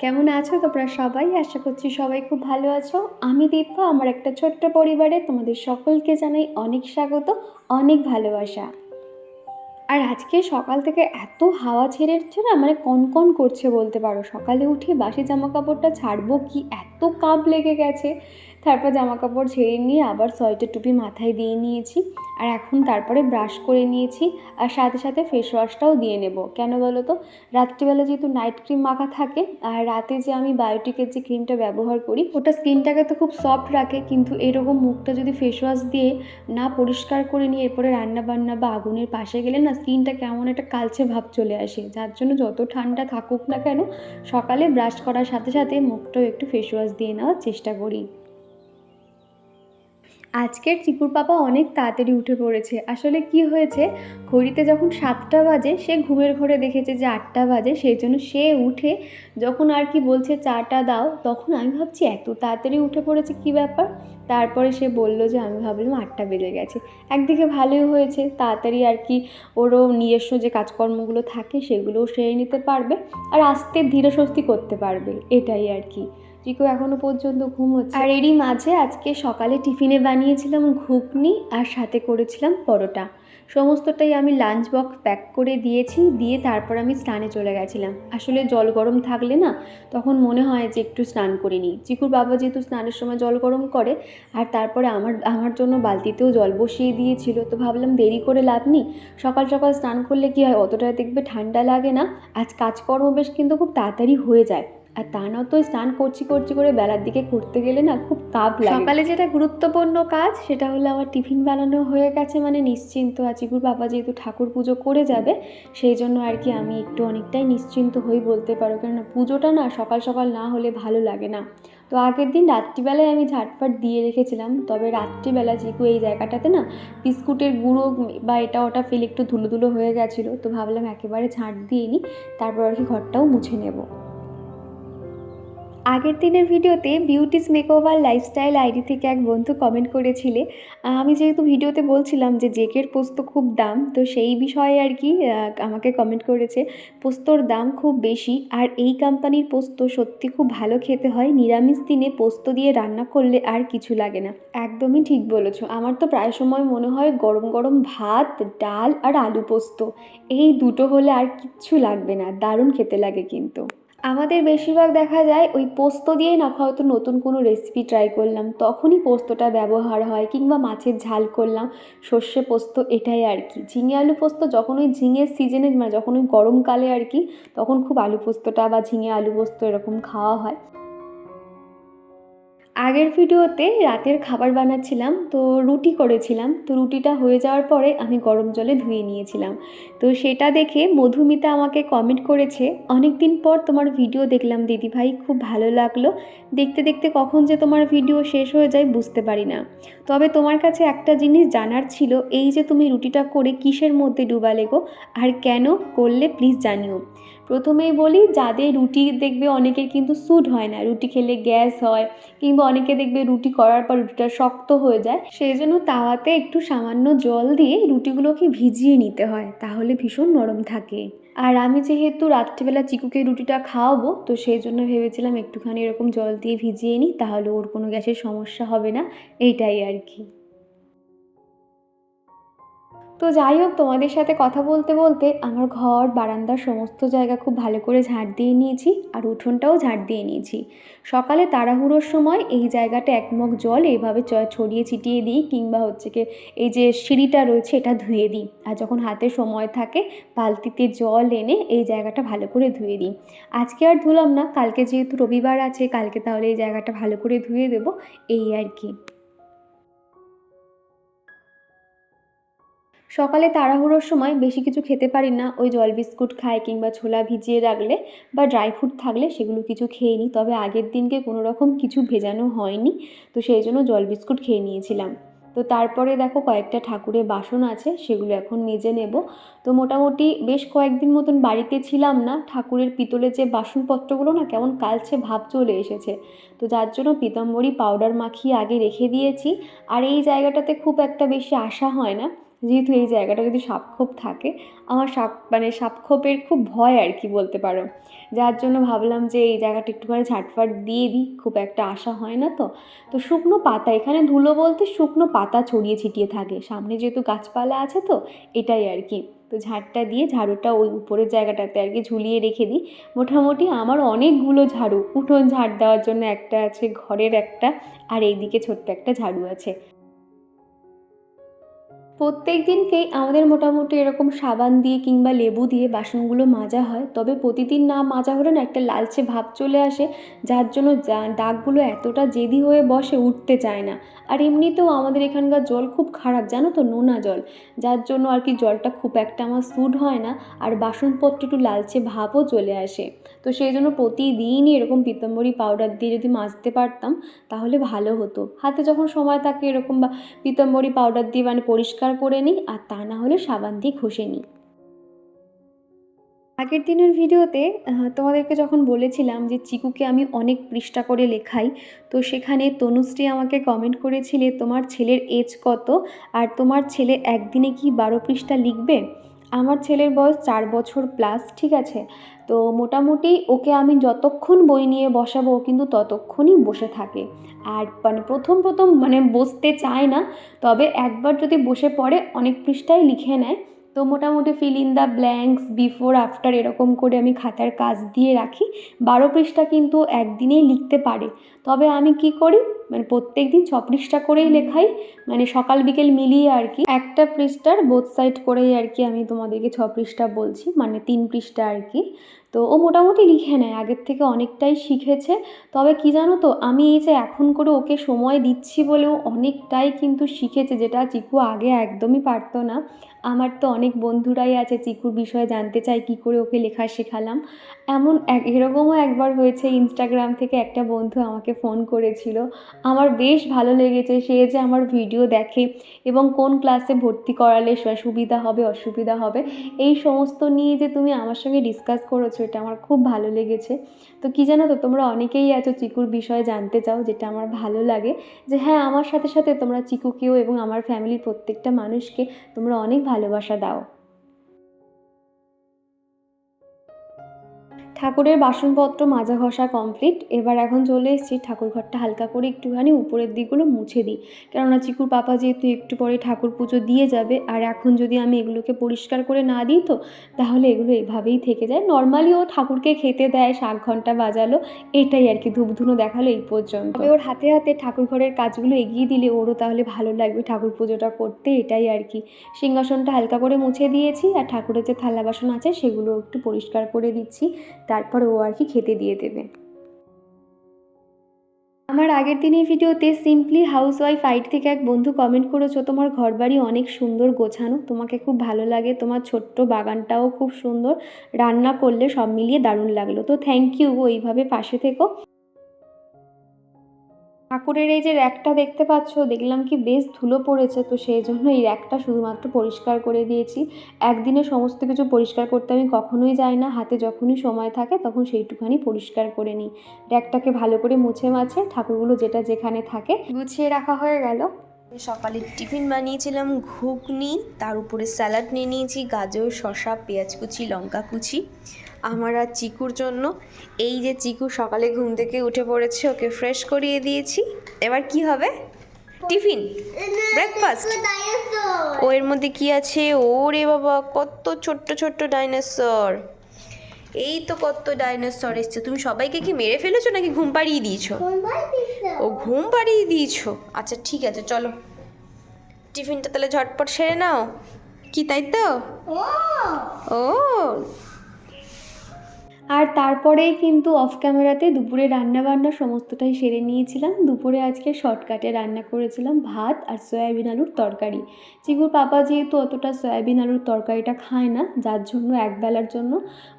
কেমন আছো তোমরা সবাই? আশা করছি সবাই খুব ভালো আছো। আমি দীপা আমার একটা ছোট্ট পরিবারে তোমাদের সকলকে জানাই অনেক স্বাগত, অনেক ভালোবাসা। আর আজকে সকাল থেকে এত হাওয়া ছেড়েছে না মানে কন করছে বলতে পারো। সকালে উঠে বাসি জামা কাপড়টা ছাড়বো কি এত কাপ লেগে গেছে। তারপর জামা কাপড় ছেড়ে নিয়ে আবার সোয়েটার টুপি মাথায় দিয়ে নিয়েছি। আর এখন তারপরে ব্রাশ করে নিয়েছি। আর সাথে সাথে ফেস ওয়াশটাও দিয়ে নেব। কেন বলো তো? রাত্রিবেলা যেহেতু নাইট ক্রিম মাখা থাকে, আর রাতে যে আমি বায়োটিকের যে ক্রিমটা ব্যবহার করি, ওটা স্কিনটাকে তো খুব সফট রাখে, কিন্তু এরকম মুখটা যদি ফেস ওয়াশ দিয়ে না পরিষ্কার করে নিয়ে এরপরে রান্না বান্না বা আগুনের পাশে গেলে না স্কিনটা কেমন একটা কালচে ভাব চলে আসে। যার জন্য যত ঠান্ডা থাকুক না কেন, সকালে ব্রাশ করার সাথে সাথে মুখটাও একটু ফেস ওয়াশ দিয়ে নেওয়ার চেষ্টা করি। আজকের চিকুর পাপা অনেক তাড়াতাড়ি উঠে পড়েছে। আসলে কি হয়েছে? ঘড়িতে যখন সাতটা বাজে, সে ঘুমের ঘরে দেখেছে যে আটটা বাজে, সেই জন্য সে উঠে যখন আর কি বলছে, চাটা দাও, তখন আমি ভাবছি, এত তাড়াতাড়ি উঠে পড়েছে, কি ব্যাপার? তারপরে সে বলল যে, আমি ভাবলাম আটটা বেজে গেছে। একদিকে ভালোই হয়েছে, তাড়াতাড়ি আর কি ওরও নিজস্ব যে কাজকর্মগুলো থাকে, সেগুলোও সেরে নিতে পারবে আর আস্তে ধীরে স্বস্তি করতে পারবে, এটাই আর কি। চিকু এখনও পর্যন্ত ঘুমোচ্ছে। আর এরই মাঝে আজকে সকালে টিফিনে বানিয়েছিলাম ঘুগনি আর সাথে করেছিলাম পরোটা। সমস্তটাই আমি লাঞ্চ বক্স প্যাক করে দিয়েছি, দিয়ে তারপর আমি স্নানে চলে গেছিলাম। আসলে জল গরম থাকলে না, তখন মনে হয় যে একটু স্নান করে নিই। চিকুর বাবা যেহেতু স্নানের সময় জল গরম করে, আর তারপরে আমার আমার জন্য বালতিতেও জল বসিয়ে দিয়েছিল, তো ভাবলাম দেরি করে লাভ নেই। সকাল সকাল স্নান করলে কি হয়, অতটা দেখবে ঠান্ডা লাগে না। আজ কাজকর্ম বেশ কিন্তু খুব তাড়াতাড়ি হয়ে যায়। আর তা না তো স্নান করছি করছি করে বেলার দিকে করতে গেলে না খুব কাপ লাগে। সকালে যেটা গুরুত্বপূর্ণ কাজ, সেটা হলো আমার টিফিন বানানো হয়ে গেছে মানে নিশ্চিন্ত আচিকুর বাবা যেহেতু ঠাকুর পুজো করে যাবে, সেই জন্য আর কি আমি একটু অনেকটাই নিশ্চিন্ত হই বলতে পারো। কেননা পুজোটা না সকাল সকাল না হলে ভালো লাগে না। তো আগের দিন রাত্রিবেলায় আমি ঝাটফাট দিয়ে রেখেছিলাম, তবে রাত্রিবেলা চিকু এই জায়গাটাতে না বিস্কুটের গুঁড়ো বা এটা ওটা ফেলে একটু ধুলো ধুলো হয়ে গেছিল, তো ভাবলাম একেবারে ঝাঁট দিয়ে নিই তারপর আর কি ঘরটাও মুছে নেব। আগের দিনের ভিডিওতে বিউটিস মেকওভার লাইফস্টাইল আইডি থেকে এক বন্ধু কমেন্ট করেছিলে। আমি যেহেতু ভিডিওতে বলছিলাম যে জেকের পোস্ত খুব দাম, তো সেই বিষয়ে আর কি আমাকে কমেন্ট করেছে, পোস্তর দাম খুব বেশি আর এই কোম্পানির পোস্ত সত্যি খুব ভালো খেতে হয়, নিরামিষ দিনে পোস্ত দিয়ে রান্না করলে আর কিছু লাগে না। একদমই ঠিক বলেছ। আমার তো প্রায় সময় মনে হয় গরম গরম ভাত, ডাল আর আলু পোস্ত, এই দুটো হলে আর কিচ্ছু লাগবে না, দারুণ খেতে লাগে কিন্তু। আমাদের বেশিরভাগ দেখা যায় ওই পোস্ত দিয়ে না হয়তো নতুন কোনো রেসিপি ট্রাই করলাম। তখনই পোস্তটা ব্যবহার হয় কিংবা মাছের ঝাল করলাম। সর্ষে পোস্ত এটাই আর কি। ঝিঙে আলু পোস্ত যখন ওই ঝিঙের সিজনে মানে যখন ওই গরমকালে আর কি, তখন খুব আলু পোস্তটা বা ঝিঙে আলু পোস্ত এরকম খাওয়া হয়। আগের ভিডিওতে রাতের খাবার বানাচ্ছিলাম, তো রুটি করেছিলাম। তো রুটিটা হয়ে যাওয়ার পরে আমি গরম জলে ধুয়ে নিয়েছিলাম। তো সেটা দেখে মধুমিতা আমাকে কমেন্ট করেছে অনেক দিন পর তোমার ভিডিও দেখলাম দিদিভাই, খুব ভালো লাগল। দেখতে দেখতে কখন যে তোমার ভিডিও শেষ হয়ে যায় বুঝতে পারি না। তবে তোমার কাছে একটা জিনিস জানার ছিল, এই যে তুমি রুটিটা করে কিসের মধ্যে ডুবালে গো? আর কেন করলে প্লিজ জানিও। প্রথমেই বলি, যাদের রুটি দেখবে অনেকের কিন্তু স্যুট হয় না। রুটি খেলে গ্যাস হয় কিংবা অনেকে দেখবে রুটি করার পর রুটিটা শক্ত হয়ে যায়। সেই জন্য তাওয়াতে একটু সামান্য জল দিয়ে রুটিগুলোকে ভিজিয়ে নিতে হয়, তাহলে ভীষণ নরম থাকে। আর আমি যেহেতু রাত্রিবেলা চিকুকে রুটিটা খাওয়াবো, তো সেই জন্য ভেবেছিলাম একটুখানি এরকম জল দিয়ে ভিজিয়ে নিই, তাহলে ওর কোনো গ্যাসের সমস্যা হবে না। এইটাই আর কি। তো যাই হোক, তোমাদের সাথে কথা বলতে বলতে আমার ঘর, বারান্দার সমস্ত জায়গা খুব ভালো করে ঝাড় দিয়ে নিয়েছি আর উঠোনটাও ঝাড় দিয়ে নিয়েছি। সকালে তাড়াহুড়োর সময় এই জায়গাটা একমগ জল এইভাবে ছড়িয়ে ছিটিয়ে দিই কিংবা হচ্ছে কি এই যে সিঁড়িটা রয়েছে এটা ধুয়ে দিই। আর যখন হাতে সময় থাকে বালতিতে জল এনে এই জায়গাটা ভালো করে ধুয়ে দিই। আজকে আর ধুলাম না, কালকে যেহেতু রবিবার আছে, কালকে তাহলে এই জায়গাটা ভালো করে ধুয়ে দেবো, এই আর কি। সকালে তাড়াহুড়োর সময় বেশি কিছু খেতে পারি না। ওই জল বিস্কুট খাই কিংবা ছোলা ভিজিয়ে রাখলে বা ড্রাই ফ্রুট থাকলে সেগুলো কিছু খেয়ে নিই তবে আগের দিনকে কোনো রকম কিছু ভেজানো হয়নি। তো সেই জন্য জল বিস্কুট খেয়ে নিয়েছিলাম। তো তারপরে দেখো কয়েকটা ঠাকুরের বাসন আছে, সেগুলো এখন মেজে নেব। তো মোটামুটি বেশ কয়েকদিন মতন বাড়িতে ছিলাম না। ঠাকুরের পিতলের যে বাসনপত্রগুলো না কেমন কালচে ভাব চলে এসেছে। তো যার জন্য পিতাম্বরী পাউডার মাখিয়ে আগে রেখে দিয়েছি। আর এই জায়গাটাতে খুব একটা বেশি আসা হয় না। যেহেতু এই জায়গাটা যদি সাপখোপ থাকে, আমার সাপ মানে সাপখোপের খুব ভয় আর কি বলতে পারো। যার জন্য ভাবলাম যে এই জায়গাটা একটুখানি ঝাটফাট দিয়ে দিই, খুব একটা আশা হয় না তো। তো শুকনো পাতা, এখানে ধুলো বলতে শুকনো পাতা ছড়িয়ে ছিটিয়ে থাকে। সামনে যেহেতু গাছপালা আছে তো, এটাই আর কি। তো ঝাড়টা দিয়ে ঝাড়ুটা ওই উপরের জায়গাটাতে আর কি ঝুলিয়ে রেখে দিই। মোটামুটি আমার অনেকগুলো ঝাড়ু, উঠোন ঝাড় দেওয়ার জন্য একটা আছে, ঘরের একটা, আর এইদিকে ছোট্ট একটা ঝাড়ু আছে। প্রত্যেক দিনকেই আমাদের মোটামুটি এরকম সাবান দিয়ে কিংবা লেবু দিয়ে বাসনগুলো মাজা হয়। তবে প্রতিদিন না মাজা হলে না একটা লালচে ভাব চলে আসে, যার জন্য দাগগুলো এতটা জেদি হয়ে বসে উঠতে চায় না। আর এমনিতেও আমাদের এখানকার জল খুব খারাপ, জানো তো, নোনা জল। যার জন্য আর কি জলটা খুব একটা আমার স্যুট হয় না, আর বাসনপত্র একটু লালচে ভাবও চলে আসে। তো সেই জন্য প্রতিদিনই এরকম পিতাম্বরী পাউডার দিয়ে যদি মাজতে পারতাম, তাহলে ভালো হতো। হাতে যখন সময় থাকে এরকম বা পিতাম্বরী পাউডার দিয়ে মানে পরিষ্কার করে নিই আর তা না হলে সাবান দিয়ে ঘষে নিই। আগের দিনের ভিডিওতে তোমাদেরকে যখন বলেছিলাম যে চিকুকে আমি অনেক পৃষ্ঠা করে লেখাই, তো সেখানে তনুশ্রী আমাকে কমেন্ট করেছিলে, তোমার ছেলের এজ কত? আর তোমার ছেলে একদিনে কি বারো পৃষ্ঠা লিখবে? আমার ছেলের বয়স চার বছর প্লাস ঠিক আছে? তো মোটামুটি ওকে আমি যতক্ষণ বই নিয়ে বসাবো, ও কিন্তু ততক্ষণই বসে থাকে। আর মানে প্রথম প্রথম মানে বসতে চায় না, তবে একবার যদি বসে পড়ে, অনেক পৃষ্ঠায় লিখে নেয়। তো মোটামুটি fill in the blanks before after এরকম করে আমি খাতার কাজ দিয়ে রাখি। বারো পৃষ্ঠা কিন্তু একদিনেই লিখতে পারে। তবে আমি কি করি? মানে প্রত্যেক দিন ছ পৃষ্ঠা করেই লেখাই। মানে সকাল, বিকেল মিলিয়ে আর কি। একটা পৃষ্ঠার বোথ সাইড করেই আর কি আমি তোমাদেরকে ছ পৃষ্ঠা বলছি। মানে তিন পৃষ্ঠা আর কি। তো ও মোটামুটি লিখে নেয়। আগের থেকে অনেকটাই শিখেছে। তবে কি জানো তো, আমি এই যে এখন করে ওকে সময় দিচ্ছি বলেও অনেকটাই কিন্তু শিখেছে, যেটা চিকু আগে একদমই পারতো না। আমার তো অনেক বন্ধুরাই আছে, চিকুর বিষয়ে জানতে চায় কী করে ওকে লেখা শেখালাম। এমন এক, এরকমও একবার হয়েছে ইনস্টাগ্রাম থেকে একটা বন্ধু আমাকে ফোন করেছিল। আমার বেশ ভালো লেগেছে, সে যে আমার ভিডিও দেখে এবং কোন ক্লাসে ভর্তি করালে সুবিধা হবে, অসুবিধা হবে, এই সমস্ত নিয়ে যে তুমি আমার সঙ্গে ডিসকাস করেছ, এটা আমার খুব ভালো লেগেছে। তো কী জানো তো, তোমরা অনেকেই আছো চিকুর বিষয়ে জানতে চাও, যেটা আমার ভালো লাগে। যে হ্যাঁ আমার সাথে সাথে তোমরা চিকুকেও এবং আমার ফ্যামিলির প্রত্যেকটা মানুষকে তোমরা অনেক ভালোবাসা দাও। ঠাকুরের বাসনপত্র মাজা ঘষা কমপ্লিট, এবার এখন চলে এসেছি ঠাকুর ঘরটা হালকা করে একটুখানি উপরের দিকগুলো মুছে দিই। কেননা চিকুর পাপা যেহেতু একটু পরে ঠাকুর পুজো দিয়ে যাবে, আর এখন যদি আমি এগুলোকে পরিষ্কার করে না দিই তো, তাহলে এগুলো এভাবেই থেকে যায়। নর্মালি ও ঠাকুরকে খেতে দেয়, শাক ঘণ্টা বাজালো, এটাই আর কি ধূপধুনো দেখাল এই পর্যন্ত। তবে ওর হাতে হাতে ঠাকুর ঘরের কাজগুলো এগিয়ে দিলে ওরও তাহলে ভালো লাগবে ঠাকুর পুজোটা করতে, এটাই আর কি। সিংহাসনটা হালকা করে মুছে দিয়েছি, আর ঠাকুরের যে থালা বাসন আছে সেগুলো একটু পরিষ্কার করে দিচ্ছি। তারপর ও আর কি খেতে দিয়ে দেবে। আমার আগের দিনের ভিডিওতে সিম্পলি হাউস ওয়াইফ আইট থেকে এক বন্ধু কমেন্ট করেছ, তোমার ঘরবাড়ি অনেক সুন্দর গোছানো, তোমাকে খুব ভালো লাগে, তোমার ছোট্ট বাগানটাও খুব সুন্দর, রান্না করলে সব মিলিয়ে দারুণ লাগল। তো থ্যাংক ইউ এইভাবে পাশে থেকো। ঠাকুরের এই যে র্যাকটা দেখতে পাচ্ছ, দেখলাম কি বেশ ধুলো পড়েছে, তো সেই জন্য এই র্যাকটা শুধুমাত্র পরিষ্কার করে দিয়েছি। একদিনে সমস্ত কিছু পরিষ্কার করতে আমি কখনোই যাই না, হাতে যখনই সময় থাকে তখন সেইটুখানি পরিষ্কার করে নিই। র্যাকটাকে ভালো করে মুছে মাছে ঠাকুরগুলো যেটা যেখানে থাকে গুছিয়ে রাখা হয়ে গেল। সকালে টিফিন বানিয়েছিলাম, ঘুগনি, তার উপরে স্যালাড নিয়ে নিয়েছি, গাজর, শসা, পেঁয়াজ কুচি, লঙ্কা কুচি। আমার আর চিকুর জন্য এই যে চিকু সকালে ঘুম থেকে উঠে পড়েছে, ওকে ফ্রেশ করিয়ে দিয়েছি। এবার কি হবে? টিফিন? ব্রেকফাস্ট ও এর মধ্যে কি আছে? ওরে বাবা, কত ছোট্ট ছোট্ট ডাইনোসর এই তো কত ডাইনোসর এসছে। তুমি সবাইকে কি মেরে ফেলেছো নাকি ঘুম পাড়িয়ে দিয়েছ? ও ঘুম পাড়িয়ে দিয়েছ? আচ্ছা ঠিক আছে চলো। টিফিনটা তাহলে ঝটপট সেরে নাও। কি তাই তো? ও। আর তারপরেই কিন্তু অফ ক্যামেরাতে দুপুরে রান্নাবান্না সমস্তটাই সেরে নিয়েছিলাম। দুপুরে আজকে শর্টকাটে রান্না করেছিলাম ভাত আর সয়াবিন আলুর তরকারি। চিকুর পাপা যেহেতু অতটা সয়াবিন আলুর তরকারিটা খায় না, যার জন্য একবেলার জন্য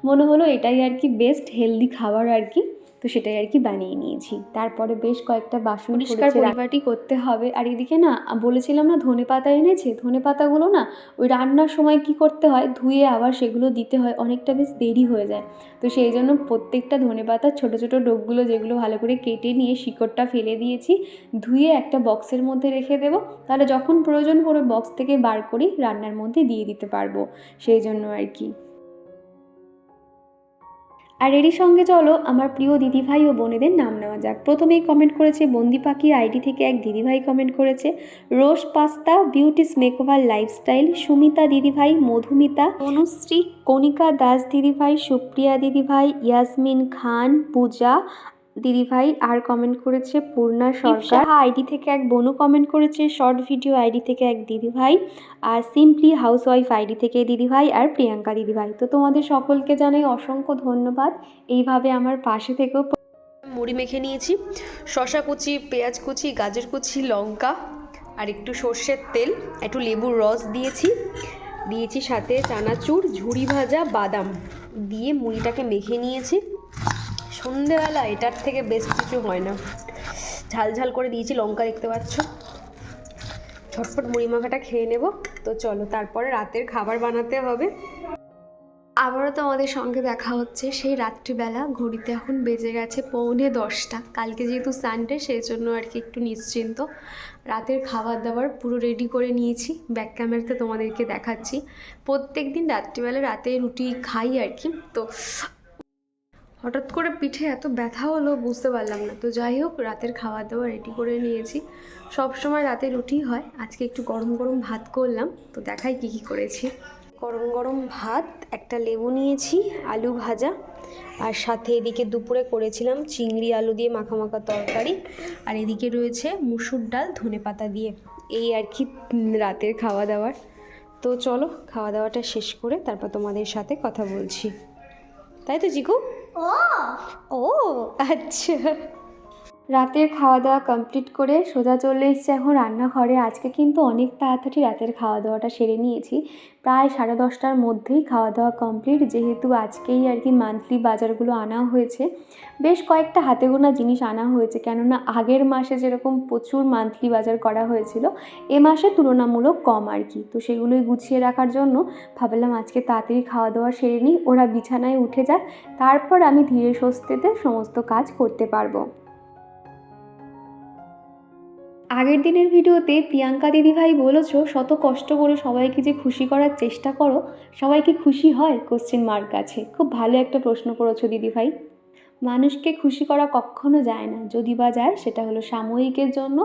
মনে হলো এটাই আর কি বেস্ট হেলদি খাবার আর কি। তো সেটাই আর কি বানিয়ে নিয়েছি। তারপরে বেশ কয়েকটা বাসন পরিষ্কার পরিপাটি করতে হবে। আর এদিকে না বলেছিলাম না ধনে পাতা এনেছে? ধনে পাতাগুলো না ওই রান্নার সময় কি করতে হয়? ধুয়ে আবার সেগুলো দিতে হয়। অনেকটা বেশ দেরি হয়ে যায়। তো সেই জন্য প্রত্যেকটা ধনে পাতার ছোটো ছোটো ডোকগুলো যেগুলো ভালো করে কেটে নিয়ে শিকড়টা ফেলে দিয়েছি ধুয়ে একটা বক্সের মধ্যে রেখে দেবো। তাহলে যখন প্রয়োজন পড়ে বক্স থেকে বার করি রান্নার মধ্যে দিয়ে দিতে পারব। সেই জন্য আর কি আর এরই সঙ্গে চলো আমার প্রিয় দিদিভাই ও বোনেদের নাম নেওয়া যাক। প্রথমেই কমেন্ট করেছে বন্দি পাখির আইডি থেকে এক দিদিভাই কমেন্ট করেছে rose pasta, beauty's makeover lifestyle, Sumita দিদিভাই, মধুমিতা, অনুশ্রী, কণিকা দাস দিদিভাই, সুপ্রিয়া দিদিভাই, ইয়াসমিন খান, পূজা দিদিভাই আর কমেন্ট করেছে পূর্ণা সরকার। আইডি থেকে এক বনু কমেন্ট করেছে শর্ট ভিডিও আইডি থেকে এক দিদিভাই আর সিম্পলি হাউসওয়াইফ আইডি থেকে দিদিভাই আর প্রিয়াঙ্কা দিদিভাই। তো তোমাদের সকলকে জানাই অসংখ্য ধন্যবাদ। এইভাবে আমার পাশে থেকেও মুড়ি মেখে নিয়েছি শশা কুচি পেঁয়াজ কুচি গাজর কুচি লঙ্কা আর একটু সর্ষের তেল একটু লেবুর রস দিয়েছি। দিয়েছি সাথে চানাচুর ঝুড়ি ভাজা বাদাম দিয়ে মুড়িটাকে মেখে নিয়েছি। সন্ধেবেলা, এটার থেকে বেস্ট কিছু হয় না। ঝাল ঝাল করে দিয়েছি, লঙ্কা দেখতে পাচ্ছ। ঝটপট মুড়ি মাখাটা খেয়ে নেব। তো চলো, তারপরে রাতের খাবার বানাতে হবে। আবারও তোমাদের সঙ্গে দেখা হচ্ছে। সেই রাত্রিবেলা ঘড়িতে এখন বেজে গেছে পৌনে দশটা। কালকে যেহেতু সানডে সেই জন্য আর কি একটু নিশ্চিন্ত। রাতের খাবার দাবার পুরো রেডি করে নিয়েছি। ব্যাক ক্যামেরাতে তোমাদেরকে দেখাচ্ছি। প্রত্যেক দিন রাত্রিবেলা রাতে রুটি খাই আর কি। তো হঠাৎ করে পিঠে এত ব্যথা হলো, বুঝতে পারলাম না। তো যাই হোক, রাতের খাওয়া দাওয়া রেডি করে নিয়েছি। সব সময় রাতে রুটি হয়। আজকে একটু গরম গরম ভাত করলাম। তো দেখাই কী কী করেছি। গরম গরম ভাত, একটা লেবু নিয়েছি, আলু ভাজা। আর সাথে এদিকে দুপুরে করেছিলাম চিংড়ি, আলু দিয়ে মাখা তরকারি। আর এদিকে রয়েছে মুসুর ডাল, ধনে পাতা দিয়ে। এই আর কি রাতের খাওয়া দাওয়ার তো চলো খাওয়া দাওয়াটা শেষ করে তারপর তোমাদের সাথে কথা বলছি। তাই তো জিকু ও আচ্ছা রাতের খাওয়া দাওয়া কমপ্লিট করে সোজা চলে এসেছে এখন রান্নাঘরে। আজকে কিন্তু অনেক তাড়াতাড়ি রাতের খাওয়া দাওয়াটা সেরে নিয়েছি। প্রায় সাড়ে দশটার মধ্যেই খাওয়া দাওয়া কমপ্লিট যেহেতু আজকেই আর কি মান্থলি বাজারগুলো আনা হয়েছে। বেশ কয়েকটা হাতে গোনা জিনিস আনা হয়েছে, কেননা আগের মাসে যেরকম প্রচুর মান্থলি বাজার করা হয়েছিল, এ মাসে তুলনামূলক কম আর কি। তো সেগুলোই গুছিয়ে রাখার জন্য ভাবলাম আজকে তাড়াতাড়ি খাওয়া দাওয়া সেরে নিই, ওরা বিছানায় উঠে যাক, তারপর আমি ধীরে স্বস্তিতে সমস্ত কাজ করতে পারব। আগের দিনের ভিডিওতে প্রিয়াঙ্কা দিদিভাই বলেছ, শত কষ্ট করে সবাইকে যে খুশি করার চেষ্টা করো সবাই কি খুশি হয়? কোশ্চেন মার্ক আছে। খুব ভালো একটা প্রশ্ন করেছ দিদিভাই। মানুষকে খুশি করা কখনো যায় না। যদি বা যায়, সেটা হলো সাময়িকের জন্য।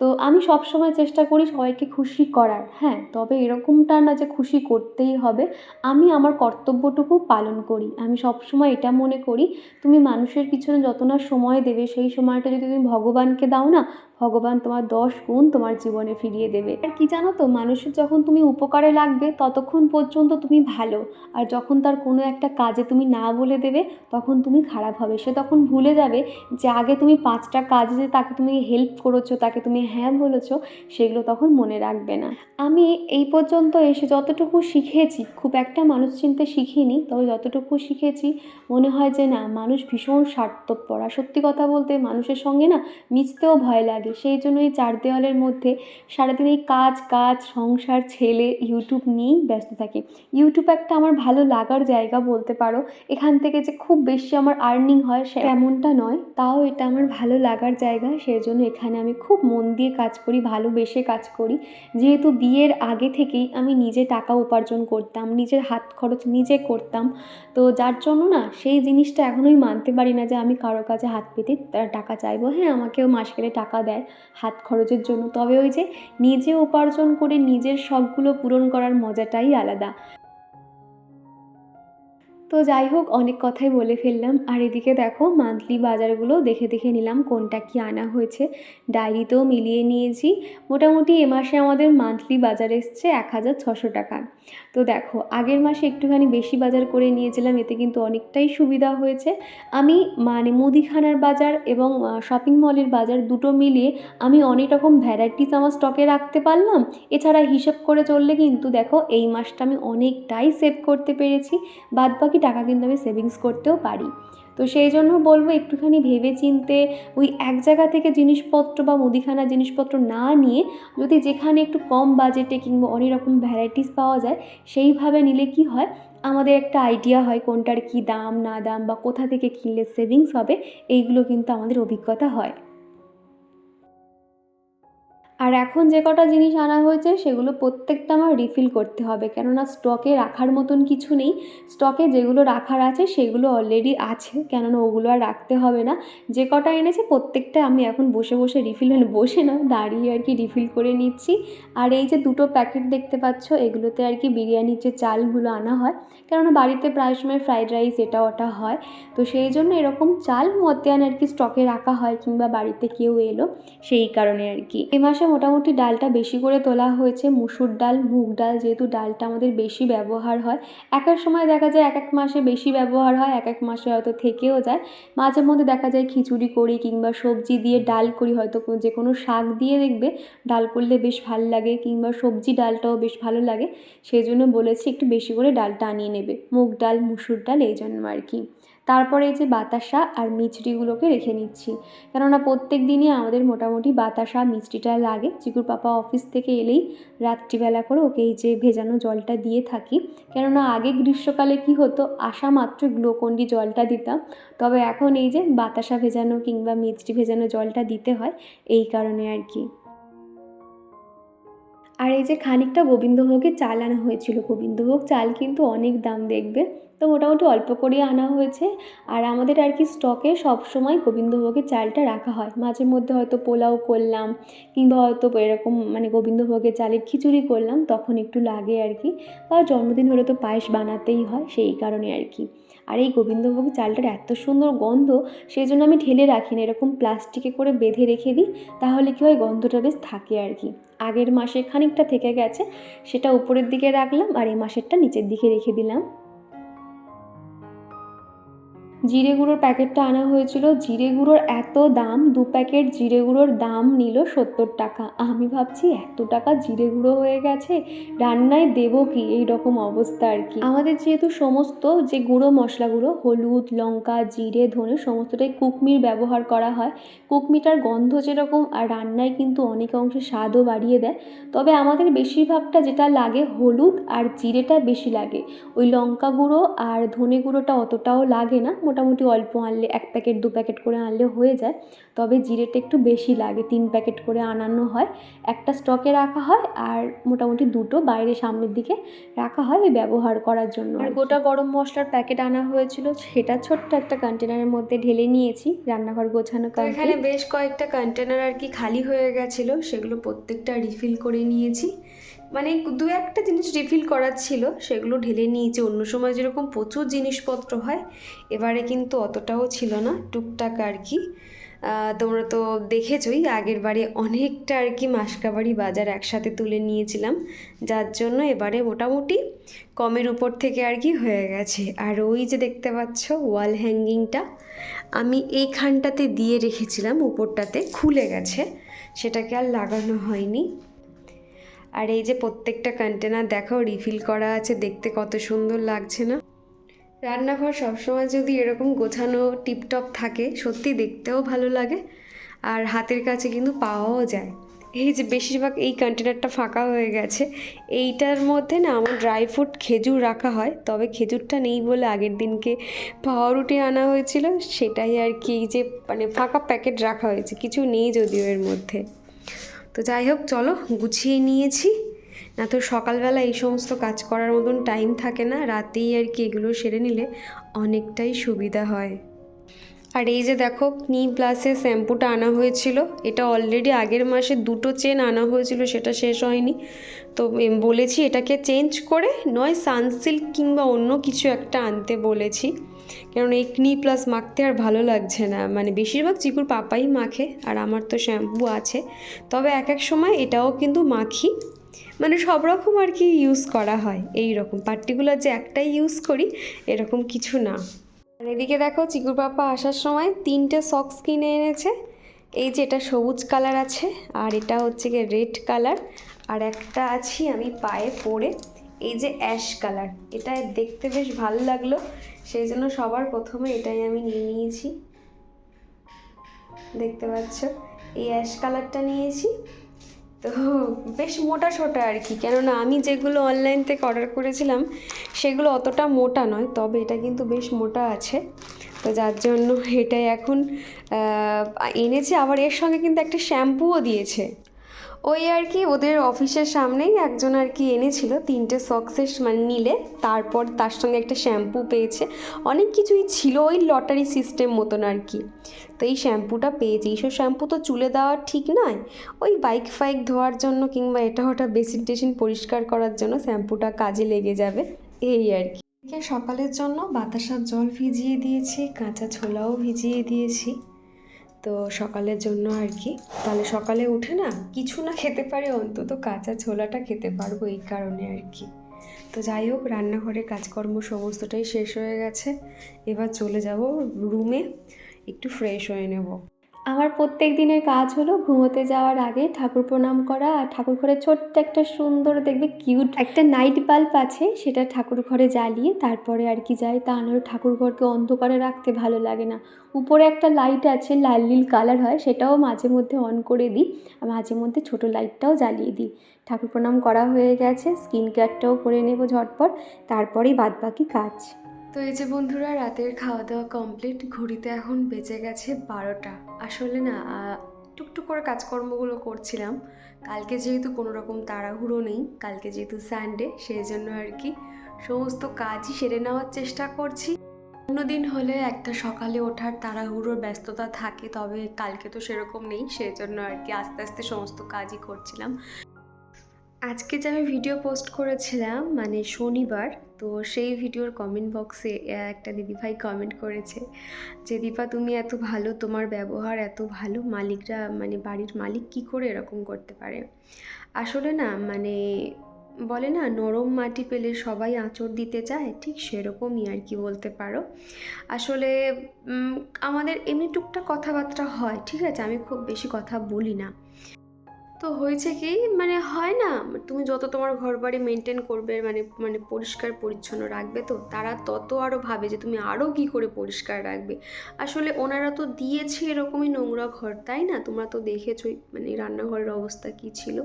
তো আমি সব সময় চেষ্টা করি সবাইকে খুশি করার। হ্যাঁ তবে এরকমটা না যে খুশি করতেই হবে। আমি আমার কর্তব্যটুকু পালন করি। আমি সব সময় এটা মনে করি, তুমি মানুষের পিছনে যত না সময় দেবে, সেই সময়টা যদি তুমি ভগবানকে দাও না ভগবান তোমার দশ গুণ তোমার জীবনে ফিরিয়ে দেবে। আর কি জানো তো, মানুষের যখন তুমি উপকারে লাগবে, ততক্ষণ পর্যন্ত তুমি ভালো। আর যখন তার কোনো একটা কাজে তুমি না বলে দেবে, তখন তুমি খারাপ হবে। সে তখন ভুলে যাবে যে আগে তুমি পাঁচটা কাজে যে তাকে তুমি হেল্প করেছ, তাকে তুমি হ্যাঁ বলেছ, সেগুলো তখন মনে রাখবে না। আমি এই পর্যন্ত এসে যতটুকু শিখেছি, খুব একটা মানুষ চিনতে শিখিনি, তবে যতটুকু শিখেছি, মনে হয় যে না, মানুষ ভীষণ স্বার্থপর। আর সত্যি কথা বলতে, মানুষের সঙ্গে না, মিশতেও ভয় লাগে। সেই জন্য এই চার দেওয়ালের মধ্যে সারাদিন এই কাজ কাজ, সংসার, ছেলে ইউটিউব নিয়েই ব্যস্ত থাকি। ইউটিউব একটা আমার ভালো লাগার জায়গা বলতে পারো। এখান থেকে যে খুব বেশি আমার আর্নিং হয় সে এমনটা নয়, তাও এটা আমার ভালো লাগার জায়গা। সেই জন্য এখানে আমি খুব মন দিয়ে কাজ করি, ভালোবেসে কাজ করি। যেহেতু বিয়ের আগে থেকেই আমি নিজে টাকা উপার্জন করতাম, নিজের হাত খরচ নিজে করতাম। তো যার জন্য না সেই জিনিসটা এখনোই মানতে পারি না যে আমি কারও কাছে হাত পেতে টাকা চাইব। হ্যাঁ আমাকেও মাস গেলে টাকা দেয় হাত খরচের জন্য। তবে ওই যে নিজে উপার্জন করে নিজের শখগুলো পূরণ করার মজাটাই আলাদা। তো যাই হোক, অনেক কথাই বলে ফেললাম। আর এদিকে দেখো মান্থলি বাজারগুলো দেখে দেখে নিলাম, কোনটা কি আনা হয়েছে। ডায়েরিতেও মিলিয়ে নিয়েছি। মোটামুটি এ মাসে আমাদের মান্থলি বাজার এসছে এক হাজার ছশো টাকা। তো দেখো, আগের মাসে একটুখানি বেশি বাজার করে নিয়েছিলাম, এতে কিন্তু অনেকটাই সুবিধা হয়েছে। আমি মানে মুদিখানার বাজার এবং শপিং মলের বাজার দুটো মিলিয়ে আমি অনেক রকম ভ্যারাইটিস আমার স্টকে রাখতে পারলাম। এছাড়া হিসেব করে চললে কিন্তু দেখো, এই মাসটা আমি অনেকটাই সেভ করতে পেরেছি। বাদ বাকি টাকা কিন্তু আমি সেভিংস করতেও পারি। তো সেই জন্য বলব একটুখানি ভেবে চিনতে ওই এক জায়গা থেকে জিনিসপত্র বা মুদিখানা জিনিসপত্র না নিয়ে যদি যেখানে একটু কম বাজেটে কিংবা অনেক রকম ভ্যারাইটিস পাওয়া যায়, সেইভাবে নিলে কি হয়? আমাদের একটা আইডিয়া হয় কোনটার কী দাম, না দাম বা কোথা থেকে কিনলে সেভিংস হবে, এইগুলো কিন্তু আমাদের অভিজ্ঞতা হয়। আর এখন যে কটা জিনিস আনা হয়েছে, সেগুলো প্রত্যেকটা আমার রিফিল করতে হবে। কেননা স্টকে রাখার মতন কিছু নেই। স্টকে যেগুলো রাখার আছে, সেগুলো অলরেডি আছে। কেননা ওগুলো আর রাখতে হবে না। যে কটা এনেছে, প্রত্যেকটা আমি এখন বসে বসে রিফিল মানে বসে না, দাঁড়িয়ে আর কি রিফিল করে নিচ্ছি। আর এই যে দুটো প্যাকেট দেখতে পাচ্ছ, এগুলোতে আর কি বিরিয়ানির যে চালগুলো আনা হয়, কেননা বাড়িতে প্রায় সময় ফ্রাইড রাইস এটা ওটা হয়। তো সেই জন্য এরকম চাল মতিয়ান আর কি স্টকে রাখা হয়, কিংবা বাড়িতে কেউ এলো, সেই কারণে আর কি। এ মাসে মোটামুটি ডালটা বেশি করে তোলা হয়েছে। মুসুর ডাল, মুগ ডাল যেহেতু ডালটা আমাদের বেশি ব্যবহার হয়। এক এক সময় দেখা যায় এক এক মাসে বেশি ব্যবহার হয়, এক এক মাসে হয়তো থেকেও যায়। মাঝে মধ্যে দেখা যায় খিচুড়ি করি কিংবা সবজি দিয়ে ডাল করি, হয়তো যে কোনো শাক দিয়ে দেখবে ডাল করলে বেশ ভালো লাগে কিংবা সবজি ডালটাও বেশ ভালো লাগে। সেই জন্য বলেছি একটু বেশি করে ডালটা আনিয়ে নেবে। মুগ ডাল, মুসুর ডাল এই জন্য আর কি। তারপরে এই যে বাতাসা আর মিচড়িগুলোকে রেখে নিচ্ছি। কেননা প্রত্যেক দিনই আমাদের মোটামুটি বাতাসা মিষ্টিটা লাগে। চিকুর পাপা অফিস থেকে এলেই রাত্রিবেলা করে ওকে এই যে ভেজানো জলটা দিয়ে থাকি। কেননা আগে গ্রীষ্মকালে কি হতো, আসা মাত্র গ্লুকন্ডি জলটা দিতাম। তবে এখন এই যে বাতাসা ভেজানো কিংবা মিষ্টি ভেজানো জলটা দিতে হয়, এই কারণে আর কি। আর এই যে খানিকটা গোবিন্দভোগের চাল আনা হয়েছিল। গোবিন্দভোগ চাল কিন্তু অনেক দাম দেখবে। তো মোটামুটি অল্প করেই আনা হয়েছে। আর আমাদের আর কি স্টকে সবসময় গোবিন্দভোগের চালটা রাখা হয়। মাঝে মধ্যে হয়তো পোলাও করলাম কিংবা হয়তো এরকম মানে গোবিন্দভোগের চালের খিচুড়ি করলাম, তখন একটু লাগে আর কি। বা জন্মদিন হলে তো পায়েস বানাতেই হয়, সেই কারণে আর কি। আর এই গোবিন্দভোগ চালটার এত সুন্দর গন্ধ সেই জন্য আমি ঢেলে রাখি না। এরকম প্লাস্টিকে করে বেঁধে রেখে দিই, তাহলে কি হয় গন্ধটা বেশ থাকে আর কি। আগের মাসে খানিকটা থেকে গেছে, সেটা উপরের দিকে রাখলাম আর এই মাসেরটা নিচের দিকে রেখে দিলাম। জিরে গুঁড়োর প্যাকেটটা আনা হয়েছিল। জিরে গুঁড়োর এত দাম, দু প্যাকেট জিরে গুঁড়োর দাম নিল সত্তর টাকা। আমি ভাবছি, এত টাকা জিরে গুঁড়ো হয়ে গেছে, রান্নায় দেবো কি? এই রকম অবস্থা আর কি। আমাদের যেহেতু সমস্ত যে গুঁড়ো মশলাগুলো, হলুদ, লঙ্কা, জিরে, ধনে, সমস্তটাই কুকমির ব্যবহার করা হয়। কুকমিটার গন্ধ যেরকম আর রান্নায় কিন্তু অনেক অংশে স্বাদও বাড়িয়ে দেয়। তবে আমাদের বেশিরভাগটা যেটা লাগে হলুদ আর জিরেটা বেশি লাগে। ওই লঙ্কা গুঁড়ো আর ধনে গুঁড়োটা অতটাও লাগে না। মোটামুটি অল্প আনলে এক প্যাকেট দু প্যাকেট করে আনলে হয়ে যায়। তবে জিরেটা একটু বেশি লাগে তিন প্যাকেট করে আনানো হয়। একটা স্টকে রাখা হয় আর মোটামুটি দুটো বাইরে সামনের দিকে রাখা হয় ব্যবহার করার জন্য আর গোটা গরম মশলার প্যাকেট আনা হয়েছিল সেটা ছোট্ট একটা কন্টেনারের মধ্যে ঢেলে নিয়েছি রান্নাঘর গোছানো এখানে বেশ কয়েকটা কন্টেনার আর কি খালি হয়ে গেছিল সেগুলো প্রত্যেকটা রিফিল করে নিয়েছি। মানে দু একটা জিনিস রিফিল করার ছিল, সেগুলো ঢেলে নিয়েছি। অন্য সময় যেরকম প্রচুর জিনিসপত্র হয়, এবারে কিন্তু অতটাও ছিল না, টুকটাক আর কি। তোমরা তো দেখেছই, আগের বারে অনেকটা আর কি মাসকাবাড়ি বাজার একসাথে তুলে নিয়েছিলাম। যার জন্য এবারে মোটামুটি কমের উপর থেকে আর কি হয়ে গেছে। আর ওই যে দেখতে পাচ্ছ ওয়াল হ্যাঙ্গিংটা আমি এইখানটাতে দিয়ে রেখেছিলাম, উপরটাতে খুলে গেছে। সেটাকে আর লাগানো হয়নি। আর এই যে প্রত্যেকটা কন্টেনার দেখাও রিফিল করা আছে, দেখতে কত সুন্দর লাগছে না? রান্নাঘর সবসময় যদি এরকম গোছানো টিপটপ থাকে, সত্যি দেখতেও ভালো লাগে। আর হাতের কাছে কিন্তু পাওয়াও যায়। এই যে বেশিরভাগ এই কন্টেনারটা ফাঁকা হয়ে গেছে। এইটার মধ্যে না আমার ড্রাই ফ্রুট খেজুর রাখা হয়, তবে খেজুরটা নেই বলে আগের দিনকে পাউরুটি আনা হয়েছিল, সেটাই আর কি যে মানে ফাঁকা প্যাকেট রাখা হয়েছে, কিছু নেই যদিও এর মধ্যে। তো যাই হোক, চলো, গুছিয়ে নিয়েছি। না তো সকালবেলা এই সমস্ত কাজ করার মতন টাইম থাকে না, রাতেই আর কি এগুলো সেরে নিলে অনেকটাই সুবিধা হয়। আর এই যে দেখো নি প্লাসের শ্যাম্পুটা আনা হয়েছিল। এটা অলরেডি আগের মাসে দুটো চেন আনা হয়েছিল, সেটা শেষ হয়নি। তো বলেছি এটাকে চেঞ্জ করে, নয় সানসিল্ক কিংবা অন্য কিছু একটা আনতে বলেছি। কারণ এই প্লাস মাখতে আর ভালো লাগছে না। মানে বেশিরভাগ চিকুর পাপাই মাখে, আর আমার তো শ্যাম্পু আছে। তবে এক এক সময় এটাও কিন্তু মাখি। মানে সব রকম আর কি ইউজ করা হয়, এই রকম। পার্টিকুলার যে একটাই ইউজ করি, এরকম কিছু না। আর এদিকে দেখো, চিকুর পাপা আসার সময় তিনটে সক্স কিনে এনেছে। এই যে এটা সবুজ কালার আছে, আর এটা হচ্ছে গিয়ে রেড কালার আর একটা আছি আমি পায়ে পরে, এই যে অ্যাশ কালার এটা দেখতে বেশ ভালো লাগল। সেই জন্য সবার প্রথমে এটাই আমি নিয়ে নিয়েছি। দেখতে পাচ্ছ? এই অ্যাশ কালারটা নিয়েছি। তো বেশ মোটা সোটা আর কি, কেননা আমি যেগুলো অনলাইন থেকে অর্ডার করেছিলাম, সেগুলো অতটা মোটা নয়, তবে এটা কিন্তু বেশ মোটা আছে। তো যার জন্য এটাই এখন এনেছে, আবার এর সঙ্গে কিন্তু একটা শ্যাম্পুও দিয়েছে। ওই আর কি ওদের অফিসের সামনেই একজন আর কি এনেছিল তিনটে সক্সেস মানে নিলে, তারপর তার সঙ্গে একটা শ্যাম্পু পেয়েছে। অনেক কিছুই ছিল ওই লটারি সিস্টেম মতন আর কি। তো এই শ্যাম্পুটা পেয়েছি। এইসব শ্যাম্পু তো চুলে দেওয়া ঠিক নয়। ওই বাইক ফাইক ধোয়ার জন্য কিংবা এটা ওটা বেসিন টেসিন পরিষ্কার করার জন্য শ্যাম্পুটা কাজে লেগে যাবে। এই আর কি। সকালের জন্য বাতাসার জল ভিজিয়ে দিয়েছি, কাঁচা ছোলাও ভিজিয়ে দিয়েছি। তো সকালের জন্য আর কি। তাহলে সকালে উঠে না কিছু না খেতে পারে, অন্তত কাঁচা ছোলাটা খেতে পারব এই কারণে আর কি। তো যাই হোক, রান্নাঘরে কাজকর্ম সমস্তটাই শেষ হয়ে গেছে। এবার চলে যাব রুমে একটু ফ্রেশ হয়ে নেব। আমার প্রত্যেক দিনের কাজ হলো ঘুমোতে যাওয়ার আগে ঠাকুর প্রণাম করা আর ঠাকুর ঘরে ছোট্ট একটা সুন্দর দেখবে কিউট একটা নাইট বাল্ব আছে, সেটা ঠাকুর ঘরে জ্বালিয়ে তারপরে আর কি যাই তা নাহলে ঠাকুর ঘরকে অন্ধকারে রাখতে ভালো লাগে না। উপরে একটা লাইট আছে, লাল নীল কালার হয়, সেটাও মাঝে মধ্যে অন করে দিই আর মাঝে মধ্যে ছোটো লাইটটাও জ্বালিয়ে দিই। ঠাকুর প্রণাম করা হয়ে গেছে স্কিন কেয়ারটাও করে নেব ঝটপট, তারপরেই বাদবাকি কাজ। তো এই যে বন্ধুরা, রাতের খাওয়া দাওয়া কমপ্লিট ঘড়িতে এখন বেঁচে গেছে বারোটা। আসলে না টুকটুক করে কাজকর্মগুলো করছিলাম। কালকে যেহেতু কোনো রকম তাড়াহুড়ো নেই, কালকে যেহেতু সানডে সেই জন্য আর কি সমস্ত কাজই সেরে নেওয়ার চেষ্টা করছি। অন্যদিন হলে একটা সকালে ওঠার তাড়াহুড়োর ব্যস্ততা থাকে, তবে কালকে তো সেরকম নেই, সেই জন্য আর কি আস্তে আস্তে সমস্ত কাজই করছিলাম। আজকে যে আমি ভিডিও পোস্ট করেছিলাম মানে শনিবার, তো সেই ভিডিওর কমেন্ট বক্সে একটা দিদিভাই কমেন্ট করেছে যে, দীপা, তুমি এত ভালো, তোমার ব্যবহার এত ভালো, মালিকরা মানে বাড়ির মালিক কি করে এরকম করতে পারে? আসলে না মানে বলে না, নরম মাটি পেলে সবাই আঁচড় দিতে চায়, ঠিক সেরকমই আর কি বলতে পারো। আসলে আমাদের এমনি টুকটাক কথাবার্তা হয়, ঠিক আছে? আমি খুব বেশি কথা বলি না। তো হয়েছে কি মানে হয় না, তুমি যত তোমার ঘর বাড়ি মেনটেন করবে মানে মানে পরিষ্কার, পরিচ্ছন্ন রাখবে তো, তারা তত আরও ভাবে যে তুমি আরও কী করে পরিষ্কার রাখবে। আসলে ওনারা তো দিয়েছে এরকমই নোংরা ঘর, তাই না? তোমরা তো দেখেছোই মানে রান্নাঘরের অবস্থা কী ছিল।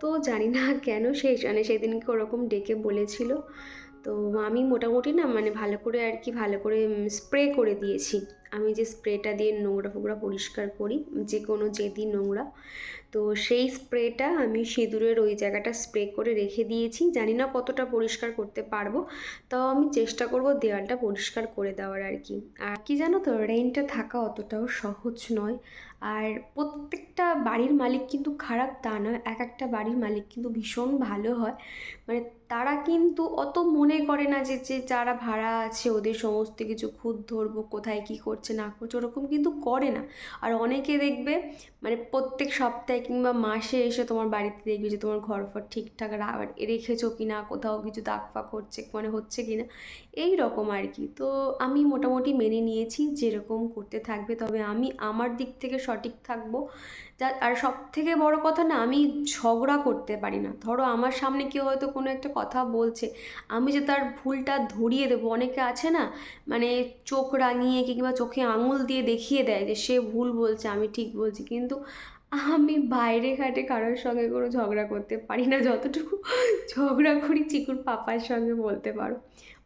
তো জানি না কেন সেই মানে সেদিনকে ওরকম ডেকে বলেছিল। তো আমি মোটামুটি না মানে ভালো করে আর কি, ভালো করে স্প্রে করে দিয়েছি। আমি যে স্প্রেটা দিয়ে নোংরা ফোংরা পরিষ্কার করি, যে কোনো যেদি নোংরা তো সেই স্প্রেটা আমি সিঁদুরের ওই জায়গাটা স্প্রে করে রেখে দিয়েছি। জানি না কতটা পরিষ্কার করতে পারব, তাও আমি চেষ্টা করব দেওয়ালটা পরিষ্কার করে দেওয়ার আর কি। আর কি জানো তো রেন্টে থাকা অতটাও সহজ নয়। আর প্রত্যেকটা বাড়ির মালিক কিন্তু খারাপ তা নয়, এক একটা বাড়ির মালিক কিন্তু ভীষণ ভালো হয়। মানে তারা কিন্তু অত মনে করে না যে যে যারা ভাড়া আছে ওদের সমস্ত কিছু খুদ ধরবো, কোথায় কী করছে না করছে, ওরকম কিন্তু করে না। আর অনেকে দেখবে মানে প্রত্যেক সপ্তাহে কিংবা মাসে এসে তোমার বাড়িতে দেখবে যে তোমার ঘর ফর ঠিকঠাক রেখেছো কি না কোথাও কিছু দাগ ফাগ হচ্ছে মানে হচ্ছে কি না এই রকম আর কি। তো আমি মোটামুটি মেনে নিয়েছি যেরকম করতে থাকবে, তবে আমি আমার দিক থেকে সঠিক থাকব। যা, আর সব থেকে বড় কথা না, আমি ঝগড়া করতে পারি না। ধরো আমার সামনে কেউ হয়তো কোনো একটা কথা বলছে, আমি যে তার ভুলটা ধরিয়ে দেবো, অনেকে আছে না মানে চোখ রাঙিয়ে কিংবা চোখে আঙুল দিয়ে দেখিয়ে দেয় যে সে ভুল বলছে, আমি ঠিক বলছি। কিন্তু আমি বাইরে ঘাটে কারোর সঙ্গে কোনো ঝগড়া করতে পারি না, যতটুকু ঝগড়া করি চিকুর পাপার সঙ্গে বলতে পারো।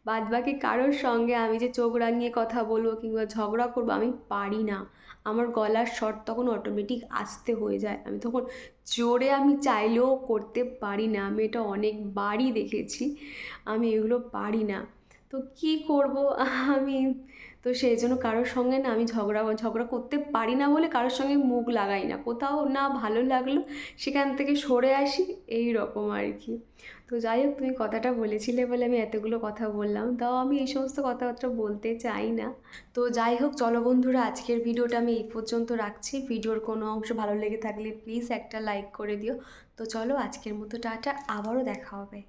বাদ বাকি কারোর সঙ্গে আমি যে চোখ রাঙিয়ে কথা বলব কিংবা ঝগড়া করব আমি পারি না। আমার গলার স্বর তখন অটোমেটিক আসতে হয়ে যায়। আমি তখন জোরে আমি চাইলেও করতে পারি না। আমি এটা অনেকবারই দেখেছি। আমি এগুলো পারি না। তো কী করব? আমি তো সেই জন্য কারোর সঙ্গে না আমি ঝগড়া ঝগড়া করতে পারি না বলে কারোর সঙ্গে মুখ লাগাই না। কোথাও না ভালো লাগল সেখান থেকে সরে আসি, এই রকম আর কি তো যাই হোক, তুমি কথাটা বলেছিলে বলে আমি এতগুলো কথা বললাম। তাও আমি এই সমস্ত কথাবার্তা বলতে চাই না। তো যাই হোক, চলো বন্ধুরা, আজকের ভিডিওটা আমি এই পর্যন্ত রাখছি। ভিডিওর কোনো অংশ ভালো লেগে থাকলে প্লিজ একটা লাইক করে দিও। তো চলো, আজকের মতো টাটা। আবারও দেখা হবে।